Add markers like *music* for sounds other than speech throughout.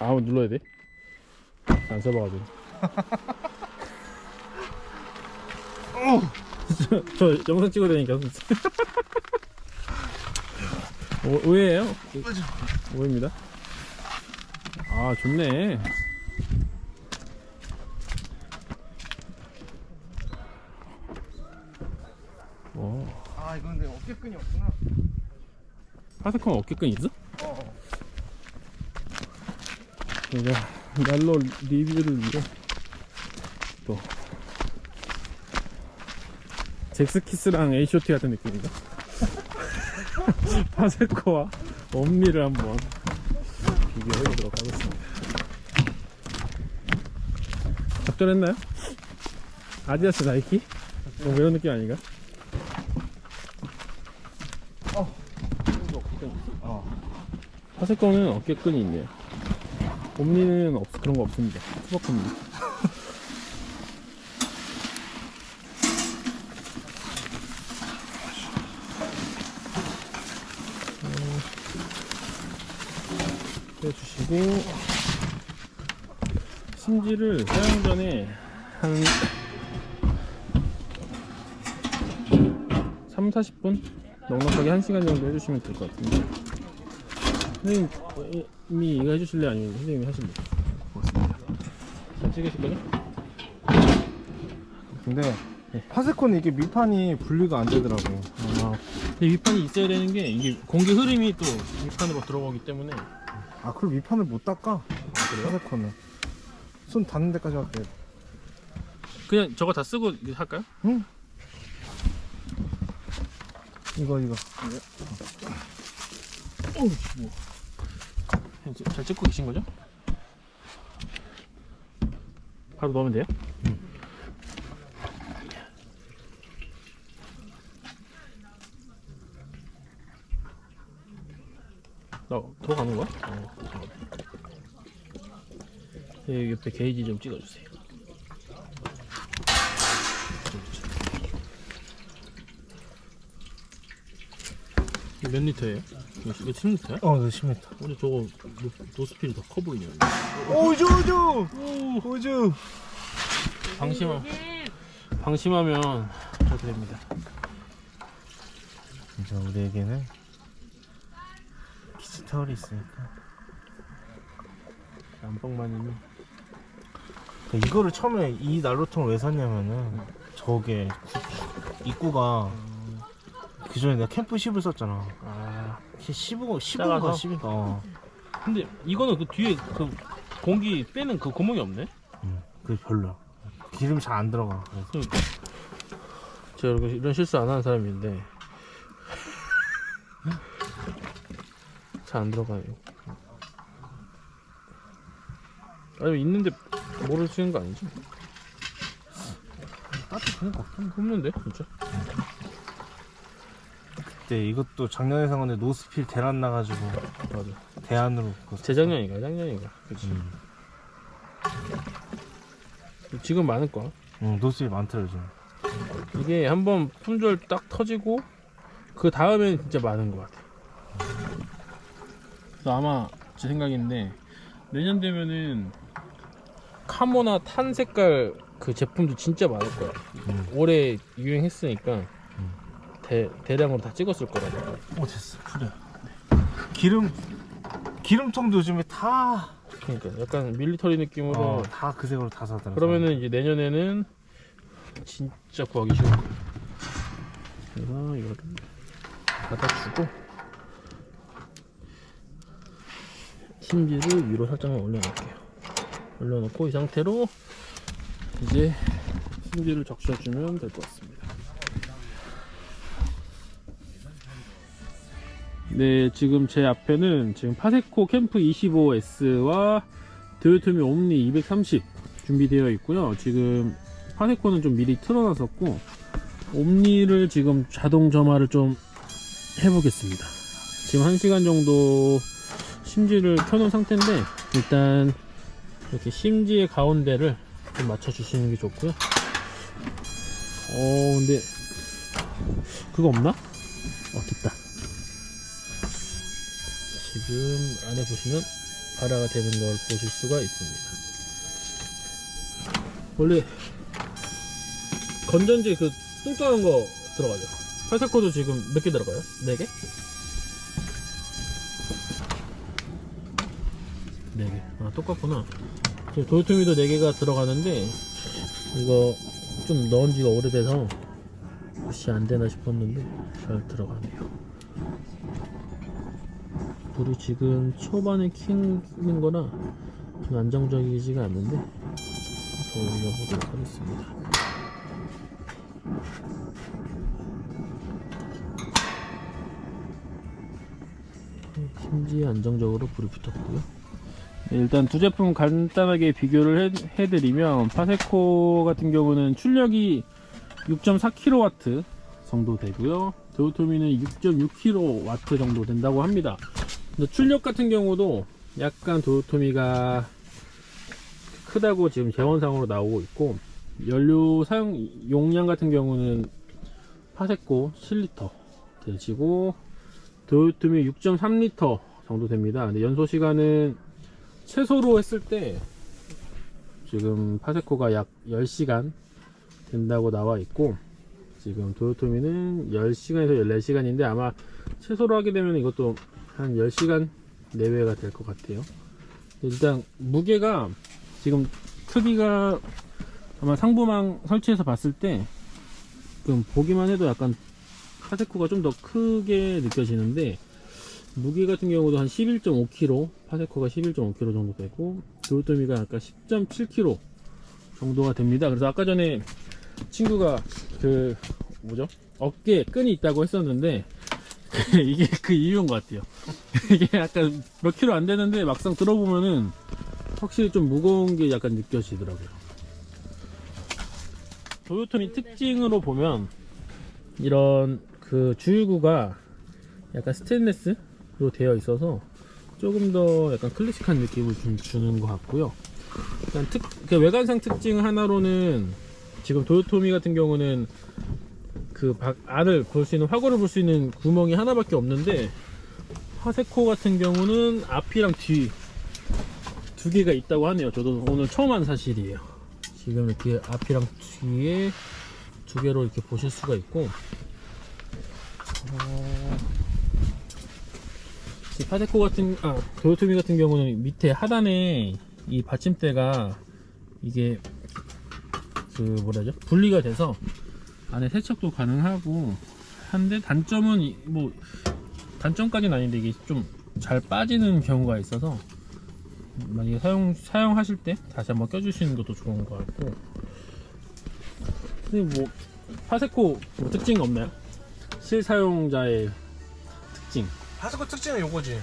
아, 한번 눌러야 돼. 안 써봐가지고. *laughs* 저, 저 영상 찍어야 되니까. 오, 오해예요? 오해입니다. 아, 좋네. 오, 아 이건 근데 어깨끈이 없구나. 파스콘 어깨끈 있어? 어. 제가 난로 리뷰를 위해 또 잭스키스랑 H.O.T 같은 느낌인가? *laughs* 파세코와 엄니를 한번 비교해보도록 하겠습니다 적절했나요? 아디다스 나이키? 뭐 이런 느낌 아닌가? 어. 파세코는 어깨끈이 있네요 옴니는 없, 그런 거 없습니다 투박합니다 빼주시고 심지를 사용 전에 한 3, 40분? 넉넉하게 1시간 정도 해주시면 될 것 같은데 선생님이 이거 해주실래 아니면 선생님이 하실래? 고맙습니다 잘 찍으실 거죠? 근데 파세콘 이게 밑판이 분리가 안 되더라고. 아, 근데 밑판이 있어야 되는 게 이게 공기 흐름이 또 밑판으로 들어가기 때문에 아 그걸 밑판을 못 닦아. 파세콘은. 손 닿는 데까지 할게. 그냥 저거 다 쓰고 할까요? 응? 이거 이거. 어우 뭐. 잘 찍고 계신 거죠? 바로 넣으면 돼요? 나 들어가는 거야? 어, 잠깐만. 여기 옆에 게이지 좀 찍어주세요. 몇 리터예요? 이거 10리터야? 어, 네, 10m. 근데 저거 노, 노스필이 더 커 보이네요. 오주 오주 오주. 방심하, 방심하면 저렇게 됩니다. 진짜 우리에게는 키즈 타월이 있으니까. 안방만이면 그러니까 이거를 처음에 이 난로통을 왜 샀냐면은 저게 구- 입구가 그 전에 내가 캠프 10을 썼잖아. 아 15, 15인가 작아서? 10인가. 어. 근데 이거는 그 뒤에 그 공기 빼는 그 구멍이 없네. 응, 그게 별로야. 기름이 잘 안 들어가. 그래서. 제가 이렇게 이런 실수 안 하는 사람인데 잘 안 들어가요. 아니 있는데 모를 쓰는 거 아니지? 따뜻한 거 없던데. 없는데 진짜? 그때 이것도 작년에 산 건데 노스필 대란 나가지고 맞아. 대안으로. 그거 재작년인가 작년인가 그치 음. 지금 많을 거야 응, 노스필 많더라 요즘. 이게 한번 품절 딱 터지고 그 다음엔 진짜 많은 것 같아 그래서 아마 제 생각인데 내년 되면은 카모나 탄 색깔 그 제품도 진짜 많을 거야 음. 올해 유행했으니까 음. 대, 대량으로 다 찍었을 거라고 오 됐어 풀려. 기름 기름통도 요즘에 다 그러니까 약간 밀리터리 느낌으로 어, 다 그 색으로 다 사더라. 그러면은 이제 내년에는 진짜 구하기 쉬울 거야. 그래서 이거를 받아주고 심지를 위로 살짝만 올려놓을게요. 올려놓고 이 상태로 이제 심지를 적셔주면 될 것 같습니다. 네, 지금 제 앞에는 지금 파세코 캠프 25S와 도요토미 옴니 230 준비되어 있고요. 지금 파세코는 좀 미리 틀어놨었고 옴니를 지금 자동 점화를 좀 해보겠습니다. 지금 1시간 정도 심지를 켜놓은 상태인데 일단 이렇게 심지의 가운데를 좀 맞춰주시는 게 좋고요. 어 근데 그거 없나? 어 됐다. 지금 안에 보시면 발화가 되는 걸 보실 수가 있습니다. 원래 건전지 그 뚱뚱한 거 들어가죠. 팔사코도 지금 몇 개 들어가요? 네 개? 네 개. 아 똑같구나. 도요토미도 네 개가 들어가는데 이거 좀 넣은 지가 오래돼서 혹시 안 되나 싶었는데 잘 들어가네요. 불이 지금 초반에 켜는 거라 좀 안정적이지가 않는데 더 올려보도록 하겠습니다. 심지에 안정적으로 불이 붙었고요. 네, 일단 두 제품 간단하게 비교를 해, 드리면 파세코 같은 경우는 출력이 6.4kW 정도 되고요. 도요토미는 6.6kW 정도 된다고 합니다. 출력 같은 경우도 약간 도요토미가 크다고 지금 재원상으로 나오고 있고 연료 사용 용량 같은 경우는 파세코 7리터 되지고 도요토미 6.3리터 정도 됩니다. 근데 연소 시간은 최소로 했을 때 지금 파세코가 약 10시간 된다고 나와 있고 지금 도요토미는 10시간에서 14시간인데 아마 최소로 하게 되면 이것도 한 10시간 내외가 될 것 같아요. 일단 무게가 지금 크기가 아마 상부망 설치해서 봤을 때 지금 보기만 해도 약간 파세코가 좀 더 크게 느껴지는데 무게 같은 경우도 한 11.5kg 파세코가 11.5kg 정도 되고 도요토미가 약간 10.7kg 정도가 됩니다 그래서 아까 전에 친구가 그 뭐죠 어깨에 끈이 있다고 했었는데 *laughs* 이게 그 이유인 것 같아요 *laughs* 이게 약간 몇 킬로 안 되는데 막상 들어보면은 확실히 좀 무거운 게 약간 느껴지더라고요 도요토미 특징으로 보면 이런 그 주유구가 약간 스테인레스로 되어 있어서 조금 더 약간 클래식한 느낌을 좀 주는 것 같고요. 일단 특, 그 외관상 특징 하나로는 지금 도요토미 같은 경우는 그 밖- 안을 볼 수 있는 화구를 볼 수 있는 구멍이 하나밖에 없는데 화세코 같은 경우는 앞이랑 뒤 두 개가 있다고 하네요. 저도 오늘 처음 한 사실이에요. 지금 이렇게 앞이랑 뒤에 두 개로 이렇게 보실 수가 있고 어, 이 파데코 같은 아 도요토미 같은 경우는 밑에 하단에 이 받침대가 이게 그 뭐라죠 분리가 돼서 안에 세척도 가능하고 한데 단점은 이- 뭐 단점까지는 아닌데 이게 좀 잘 빠지는 경우가 있어서 만약에 사용 사용하실 때 다시 한번 껴주시는 것도 좋은 것 같고 근데 뭐 파세코 뭐 특징 없나요? 실사용자의 특징 파스코 특징은 요거지.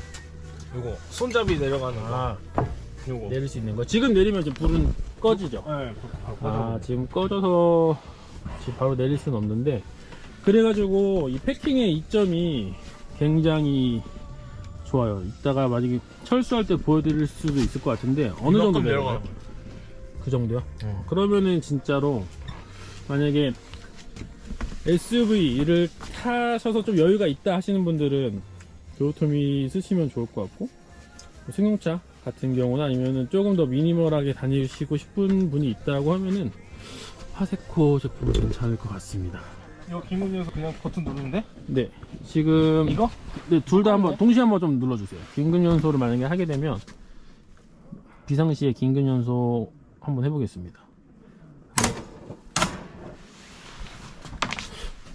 요거 손잡이 내려가는 거. 아 요거. 내릴 수 있는 거 지금 내리면 이제 불은 꺼지죠 네, 아. 지금 꺼져서 지금 바로 내릴 수는 없는데 그래가지고 이 패킹의 이점이 굉장히 좋아요 이따가 만약에 철수할 때 보여드릴 수도 있을 것 같은데 어느 정도 내려가요? 그 정도요? 어. 그러면은 진짜로 만약에 SUV를 타셔서 좀 여유가 있다 하시는 분들은 도요토미 쓰시면 좋을 것 같고 뭐 승용차 같은 경우는 아니면은 조금 더 미니멀하게 다니시고 싶은 분이 있다고 하면은 파세코 제품은 괜찮을 것 같습니다. 이거 김은이어서 그냥 버튼 누르는데? 네, 지금 이거? 네, 둘 다 한번 동시에 한번 좀 눌러 주세요. 긴급 연소를 만약에 하게 되면 비상시에 긴급 연소 한번 해 보겠습니다.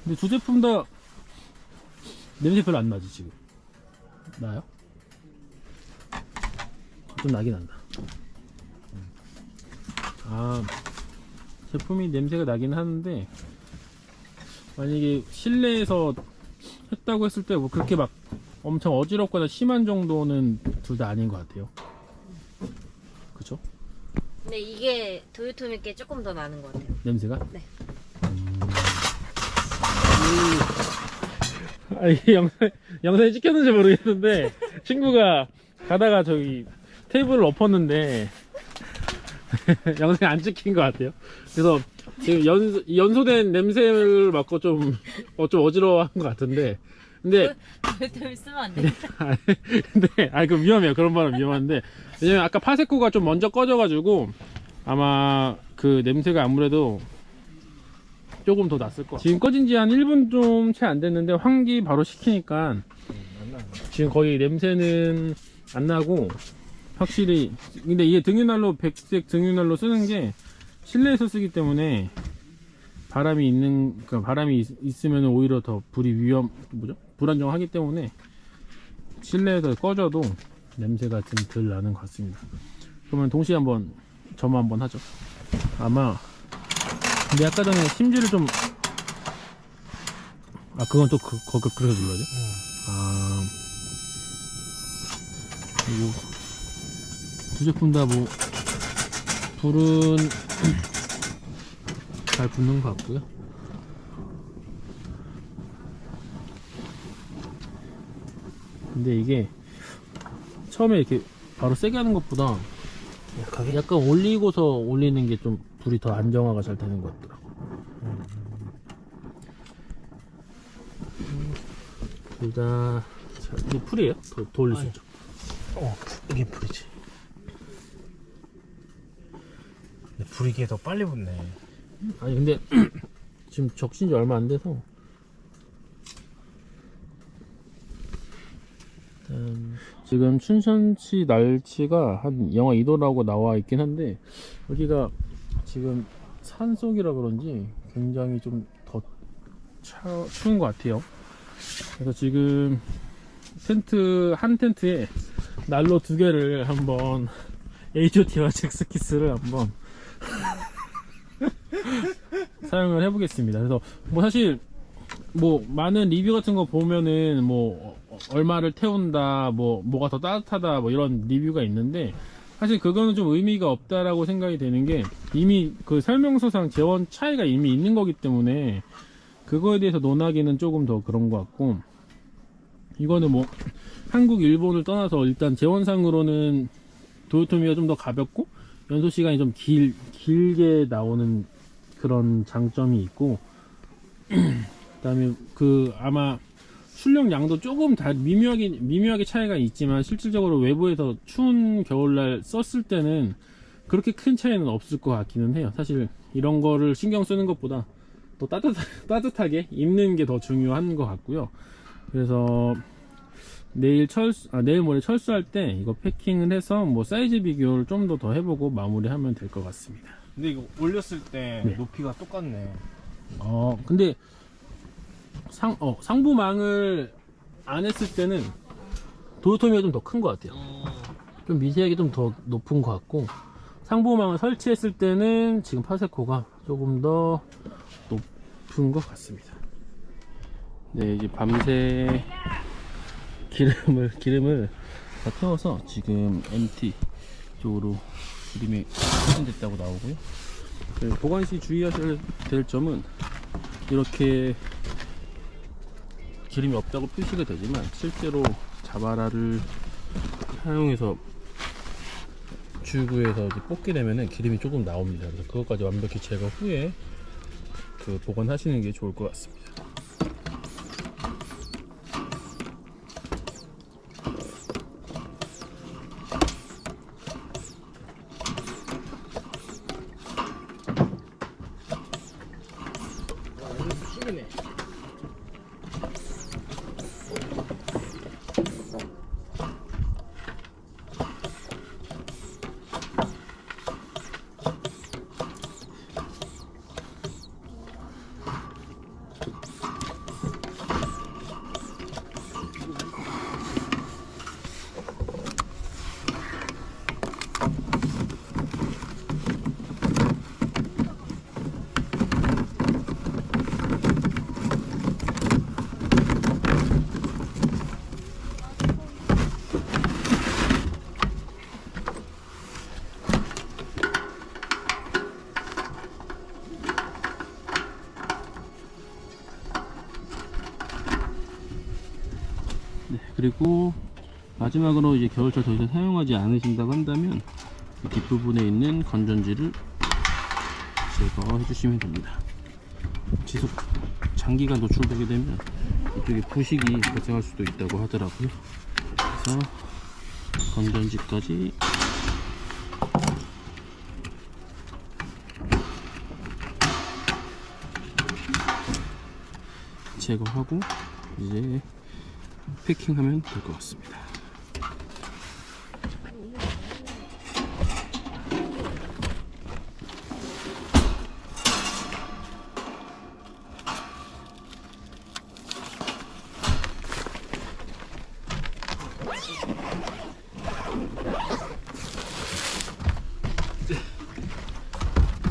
근데 두 제품 다 냄새 별로 안 나지 지금? 나요? 좀 나긴 난다. 아 제품이 냄새가 나긴 하는데 만약에 실내에서 했다고 했을 때 뭐 그렇게 막 엄청 어지럽거나 심한 정도는 둘 다 아닌 것 같아요. 그쵸? 근데 이게 도요토미 게 조금 더 나는 것 같아요. 냄새가? 네. 음. 아, 이게 영상, 영상에 찍혔는지 모르겠는데, 친구가 가다가 저기 테이블을 엎었는데, *laughs* 영상에 안 찍힌 것 같아요. 그래서 지금 연, 연소된 냄새를 맡고 좀, 어, 좀 어지러워 한 것 같은데, 근데 도요토미 쓰면 안 돼. *laughs* 근데 아 그 위험해요. 그런 말은 위험한데 왜냐면 아까 파세코가 좀 먼저 꺼져가지고 아마 그 냄새가 아무래도 조금 더 났을 거. 지금 꺼진 지 한 1분 좀 채 안 됐는데 환기 바로 시키니까 지금 거의 냄새는 안 나고 확실히 근데 이게 등유난로 백색 등유난로 쓰는 게 실내에서 쓰기 때문에 바람이 있는 그러니까 바람이 있, 으면 오히려 더 불이 위험 뭐죠 불안정하기 때문에 실내에서 꺼져도 냄새가 좀 덜 나는 것 같습니다. 그러면 동시에 한번 점화 한번 하죠. 아마 근데 아까 전에 심지를 좀 아 그건 또 그, 거, 그, 그래서 눌러야 돼? 아 그리고 두 제품 다 뭐 불은 잘 붙는 것 같고요. 근데 이게 처음에 이렇게 바로 세게 하는 것보다 약하게? 약간 올리고서 올리는 게 좀 불이 더 안정화가 잘 되는 것 같더라고. 둘 다, 자, 이게 풀이에요? 수 있죠. 어, 불- 이게 불이지. 근데 불이 이게 더 빨리 붙네. 아니, 근데 *clears throat* 지금 적신 지 얼마 안 돼서. 일단 지금 춘천시 날치가 한 영하 2도라고 나와 있긴 한데, 여기가 지금 산 속이라 그런지 굉장히 좀 더 추운 것 같아요. 그래서 지금 텐트 한 텐트에 난로 두 개를 한번 *laughs* H.O.T와 잭스키스를 한번 *laughs* 사용을 해보겠습니다. 그래서 뭐 사실 뭐 많은 리뷰 같은 거 보면은 뭐 어, 얼마를 태운다, 뭐 뭐가 더 따뜻하다, 뭐 이런 리뷰가 있는데 사실 그거는 좀 의미가 없다라고 생각이 되는 게 이미 그 설명서상 재원 차이가 이미 있는 거기 때문에 그거에 대해서 논하기는 조금 더 그런 것 같고 이거는 뭐 한국 일본을 떠나서 일단 재원상으로는 도요토미가 좀 더 가볍고 연소 시간이 좀 길, 길게 나오는 그런 장점이 있고 *clears throat* 그다음에 그 아마 출력 양도 조금 다 미묘하게 미묘하게 차이가 있지만 실질적으로 외부에서 추운 겨울날 썼을 때는 그렇게 큰 차이는 없을 것 같기는 해요. 사실 이런 거를 신경 쓰는 것보다 더 따뜻 *laughs* 따뜻하게 입는 게 더 중요한 것 같고요. 그래서 내일 철수 아, 내일 모레 철수할 때 이거 패킹을 해서 뭐 사이즈 비교를 좀 더 더 해보고 마무리하면 될 것 같습니다. 근데 이거 올렸을 때 네. 높이가 똑같네. 어, 근데 상, 어, 상부망을 안 했을 때는 도요토미가 좀 더 큰 것 같아요. 좀 미세하게 좀 더 높은 것 같고 상부망을 설치했을 때는 지금 파세코가 조금 더 높은 것 같습니다. 네, 이제 밤새 기름을 기름을 다 태워서 지금 MT 쪽으로 기름이 소진됐다고 나오고요. 네, 보관 시 주의하셔야 될 점은 이렇게 기름이 없다고 표시가 되지만 실제로 자바라를 사용해서 주구에서 뽑게 되면은 기름이 조금 나옵니다. 그래서 그것까지 완벽히 제거 후에 그 보관하시는 게 좋을 것 같습니다. 힘이 그리고 마지막으로 이제 겨울철 더 이상 사용하지 않으신다고 한다면 이 뒷부분에 있는 건전지를 제거해 주시면 됩니다. 지속 장기간 노출되게 되면 이쪽에 부식이 발생할 수도 있다고 하더라고요. 그래서 건전지까지 제거하고 이제 패킹하면 될 것 같습니다.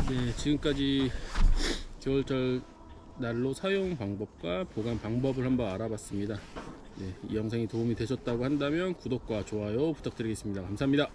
네, 지금까지 겨울철 난로 사용 방법과 보관 방법을 한번 알아봤습니다. 네, 이 영상이 도움이 되셨다고 한다면 구독과 좋아요 부탁드리겠습니다. 감사합니다.